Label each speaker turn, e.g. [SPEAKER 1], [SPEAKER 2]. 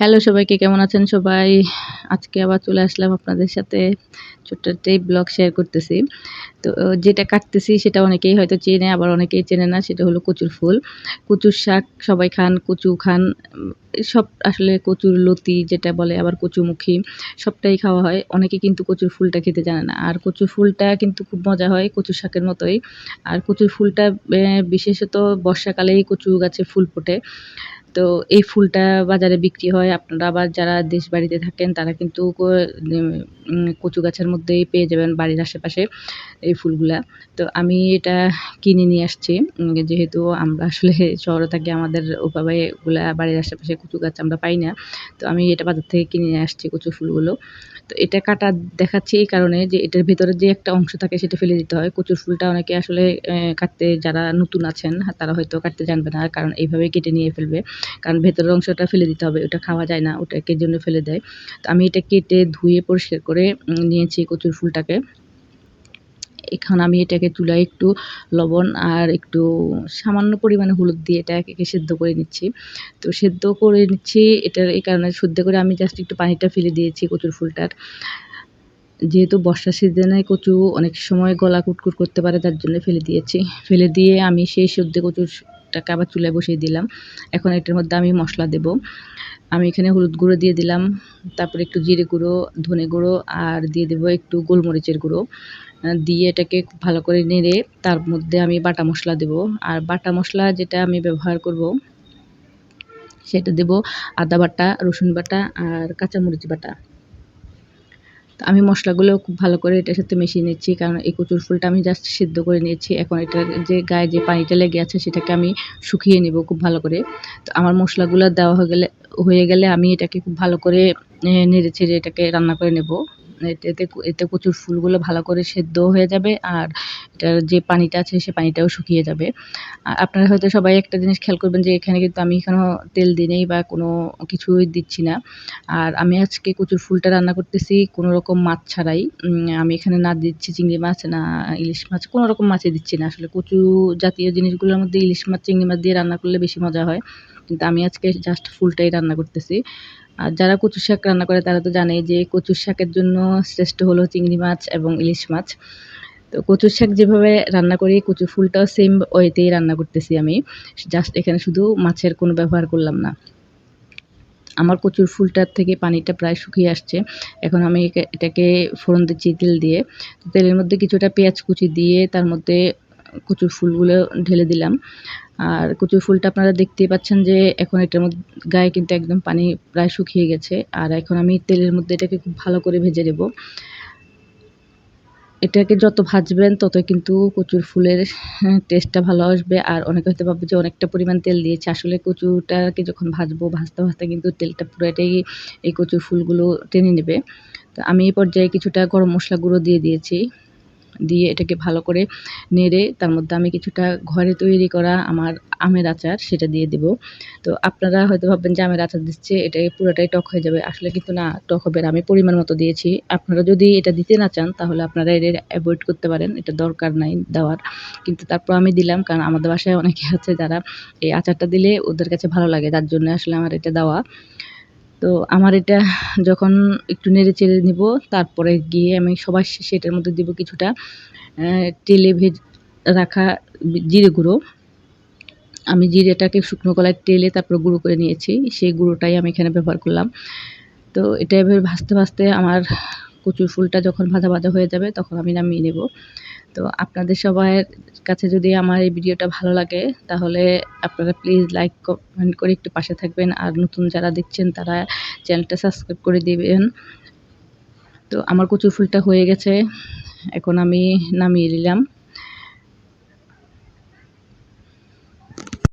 [SPEAKER 1] Hello সবাইকে, কেমন আছেন সবাই? আজকে আবার চলে আসলাম আপনাদের সাথে ছোট্ট একটি ব্লগ শেয়ার করতেছি। তো যেটা কাটতেছি সেটা অনেকেই হয়তো চেনে, আবার অনেকেই চেনে না, সেটা হলো কচুর ফুল। কচুর শাক সবাই খান, কচু খান সব আসলে কচুর লতি যেটা বলে, আবার কচুমুখী, সবটাই খাওয়া হয়। অনেকে কিন্তু কচুর ফুলটা খেতে জানে না। আর কচুর ফুলটা কিন্তু খুব মজা হয় কচুর শাকের মতোই। আর কচুর ফুলটা বিশেষত বর্ষাকালেই কচু গাছে ফুল ফোটে। তো এই ফুলটা বাজারে বিক্রি হয়। আপনারা আবার যারা দেশ বাড়িতে থাকেন, তারা কিন্তু কচু গাছের মধ্যেই পেয়ে যাবেন বাড়ির আশেপাশে এই ফুলগুলা। তো আমি এটা কিনে নিয়ে আসছি। যেহেতু আমরা আসলে শহরে থাকি, আমাদের ওভাবে এগুলা বাড়ির আশেপাশে কচু গাছ আমরা পাই না। তো আমি এটা বাজার থেকে কিনে নিয়ে আসছি কচু ফুলগুলো। তো এটা কাটা দেখাচ্ছি এই কারণে যে এটার ভেতরে যে একটা অংশ থাকে, সেটা ফেলে দিতে হয়। কচুর ফুলটা অনেকে আসলে কাটতে যারা নতুন আছেন, তারা হয়তো কাটতে জানবে না, কারণ এইভাবে কেটে নিয়ে ফেলবে। কারণ ভেতরের অংশটা ফেলে দিতে হবে, ওটা খাওয়া যায় না, ওটাকে জন্য ফেলে দেয়। তো আমি এটা কেটে ধুয়ে পরিষ্কার করে নিয়েছি কচুর ফুলটাকে। এখন আমি এটাকে চুলায় একটু লবণ আর একটু সামান্য পরিমাণে হলুদ দিয়ে এটাকে সেদ্ধ করে নিচ্ছি। তো সেদ্ধ করে নিচ্ছি, এটার এই কারণে সেদ্ধ করে আমি জাস্ট একটু পানিটা ফেলে দিয়েছি কচুর ফুলটার। যেহেতু বর্ষা সিজনে কচু অনেক সময় গলা কুটকুট করতে পারে, তার জন্য ফেলে দিয়েছি। ফেলে দিয়ে আমি সেই সদ্য কচুরটাকে আবার চুলায় বসিয়ে দিলাম। এখন এটার মধ্যে আমি মশলা দেব। আমি এখানে হলুদ গুঁড়ো দিয়ে দিলাম। তারপরে একটু জিরে গুঁড়ো, ধনে গুঁড়ো আর দিয়ে দেবো একটু গোলমরিচের গুঁড়ো। দিয়ে এটাকে খুব ভালো করে নেড়ে তার মধ্যে আমি বাটা মশলা দেব। আর বাটা মশলা যেটা আমি ব্যবহার করব, সেটা দেব আদা বাটা, রসুন বাটা আর কাঁচামরিচ বাটা। আমি মশলাগুলো খুব ভালো করে এটার সাথে মিশিয়ে নিচ্ছি, কারণ এই কচুর ফুলটা আমি জাস্ট সিদ্ধ করে নিয়েছি। এখন এটা যে গায়ে যে পানিটা লেগে আছে সেটাকে আমি শুকিয়ে নেব খুব ভালো করে। তো আমার মশলাগুলো দেওয়া হয়ে গেলে হয়ে গেলে আমি এটাকে খুব ভালো করে নেড়ে ছেড়ে এটাকে রান্না করে নেব। এতে এতে কচুর ফুলগুলো ভালো করে সেদ্ধ হয়ে যাবে আর এটার যে পানিটা আছে সে পানিটাও শুকিয়ে যাবে। আপনারা হয়তো সবাই একটা জিনিস খেয়াল করবেন যে এখানে কিন্তু আমি এখানেও তেল দিই নেই বা কোনো কিছুই দিচ্ছি না। আর আমি আজকে কচুর ফুলটা রান্না করতেছি কোনো রকম মাছ ছাড়াই। আমি এখানে না দিচ্ছি চিংড়ি মাছ, না ইলিশ মাছ, কোনো রকম মাছই দিচ্ছি না। আসলে কচু জাতীয় জিনিসগুলোর মধ্যে ইলিশ মাছ, চিংড়ি মাছ দিয়ে রান্না করলে বেশি মজা হয়। কিন্তু আমি আজকে জাস্ট ফুলটাই রান্না করতেছি। আর যারা কচু শাক রান্না করে, তারা তো জানে যে কচুর শাকের জন্য শ্রেষ্ঠ হলো চিংড়ি মাছ এবং ইলিশ মাছ। তো কচুর শাক যেভাবে রান্না করি, কচু ফুলটাও সেম ওয়েতেই রান্না করতেছি আমি। জাস্ট এখানে শুধু মাছের কোনো ব্যবহার করলাম না। আমার কচুর ফুলটার থেকে পানিটা প্রায় শুকিয়ে আসছে। এখন আমি এটাকে ফোড়ন দিচ্ছি তেল দিয়ে। তেলের মধ্যে কিছুটা পেঁয়াজ কুচি দিয়ে তার মধ্যে কচুর ফুলগুলো ঢেলে দিলাম। আর কচুর ফুলটা আপনারা দেখতেই পাচ্ছেন যে এখন এটার মধ্যে গায়ে কিন্তু একদম পানি প্রায় শুকিয়ে গেছে। আর এখন আমি তেলের মধ্যে এটাকে খুব ভালো করে ভেজে নেব। এটাকে যত ভাজবেন তত কিন্তু কচুর ফুলের টেস্টটা ভালো আসবে। আর অনেকে হয়তো ভাববে যে অনেকটা পরিমাণ তেল দিয়েছে। আসলে কচুটাকে যখন ভাজবো, ভাজতে ভাজতে কিন্তু তেলটা পুরোটাই এই কচুর ফুলগুলো টেনে নেবে। তো আমি এই পর্যায়ে কিছুটা গরম মশলা গুঁড়ো দিয়ে দিয়েছি। দিয়ে এটাকে ভালো করে নেড়ে তার মধ্যে আমি কিছুটা ঘরে তৈরি করা আমার আমের আচার সেটা দিয়ে দেব। তো আপনারা হয়তো ভাববেন যে আমের আচার দিচ্ছে, এটা পুরোটাই টক হয়ে যাবে। আসলে কিন্তু না, টক হবে আমি পরিমাণ মতো দিয়েছি। আপনারা যদি এটা দিতে না চান, তাহলে আপনারা এটা অ্যাভয়েড করতে পারেন, এটা দরকার নাই দেওয়ার। কিন্তু তারপর আমি দিলাম, কারণ আমাদের বাসায় অনেকে আছে যারা এই আচারটা দিলে ওদের কাছে ভালো লাগে তার জন্য আসলে আমার এটা দেওয়া। তো আমার এটা যখন একটু নেড়ে চেড়ে নিব, তারপরে গিয়ে আমি সবার শেষে এটার মধ্যে দিব কিছুটা তেলে ভেজ, রাখা জিরে গুঁড়ো। আমি জিরেটাকে শুকনো কলায় তেলে তারপর গুঁড়ো করে নিয়েছি, সেই গুঁড়োটাই আমি এখানে ব্যবহার করলাম। তো এটা এভাবে ভাজতে ভাজতে আমার কচুর ফুলটা যখন ভাজা ভাজা হয়ে যাবে, তখন আমি নামিয়ে নেব। তো আপনাদের সবার কাছে যদি আমার এই ভিডিওটা ভালো লাগে, তাহলে আপনারা প্লিজ লাইক কমেন্ট করে একটু পাশে থাকবেন। আর নতুন যারা দেখছেন, তারা চ্যানেলটা সাবস্ক্রাইব করে দিবেন। তো আমার কচুর ফুলটা হয়ে গেছে। এখন আমি নামিয়ে নিলাম।